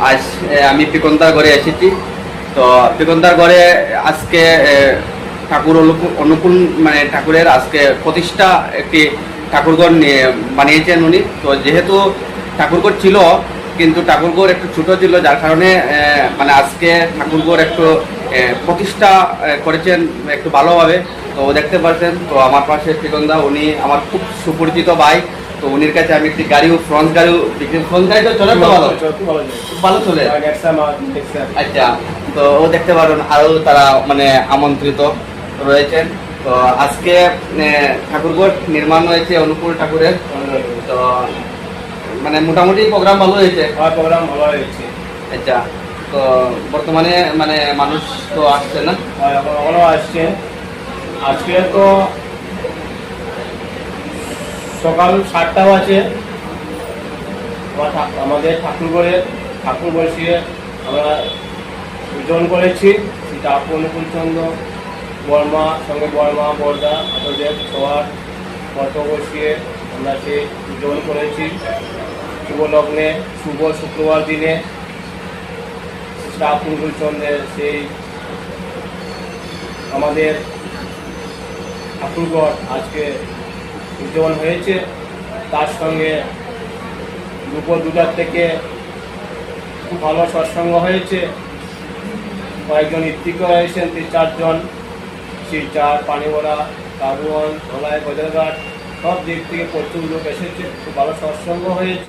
আজ আমি পিকন্দার ঘরে এসেছি। তো পিকন্দার ঘরে আজকে ঠাকুর অনুকূল- মানে ঠাকুরের আজকে প্রতিষ্ঠা একটি ঠাকুরঘর নিয়ে বানিয়েছেন উনি। তো যেহেতু ঠাকুরঘর ছিল, কিন্তু ঠাকুরঘর একটু ছোট ছিল, যার কারণে মানে আজকে ঠাকুরঘর একটু প্রতিষ্ঠা করেছেন একটু ভালোভাবে। তো দেখতে পাচ্ছেন, তো আমার পাশে পিকন্দা, উনি আমার খুব সুপরিচিত ভাই। তো উনির কাছে আমি একটি গাড়িও ফ্রন্ট গাড়িও বিক্রি ফ্রন্ট গাড়ি তো চলে তো ভালো। ভালো চলে। আচ্ছা তো ও দেখতে পারেন আরও তারা মানে আমন্ত্রিত রয়েছেন। তো আজকে ঠাকুরগড় নির্মাণ হয়েছে অনুকূল ঠাকুরের। তো মানে মোটামুটি প্রোগ্রাম ভালো হয়েছে। প্রোগ্রাম ভালো হয়েছে। আচ্ছা তো বর্তমানে মানে মানুষ তো আসছে না? আর এখনও আসছে। আজকে তো সকাল সাতটা বাজে আমার ঠা- আমাদের ঠাকুর করে ঠাকুর বসিয়ে আমরা পূজন করেছি। সেটা আপন অনুকূলচন্দ্র, বর্মা, সঙ্গে বর্মা, বর্দা আপনাদের সবার ফটো বসিয়ে আমরা সেই পূজন করেছি। শুভ লগ্নে শুভ শুক্রবার দিনে সেটা অনুকূলচন্দ্রের সেই আমাদের ঠাকুরগড় আজকে উদযাপন হয়েছে। তার সঙ্গে দুপুর দুটার থেকে খুব ভালো সৎসঙ্গ হয়েছে। কয়েকজন ইত্তিক হয়েছেন তিন চারজন। শিলচার পানিবড়া কাবুয়ান ধলাই বজারঘাট সব দিক থেকে প্রচুর লোক এসেছে। খুব ভালো সৎসঙ্গ হয়েছে।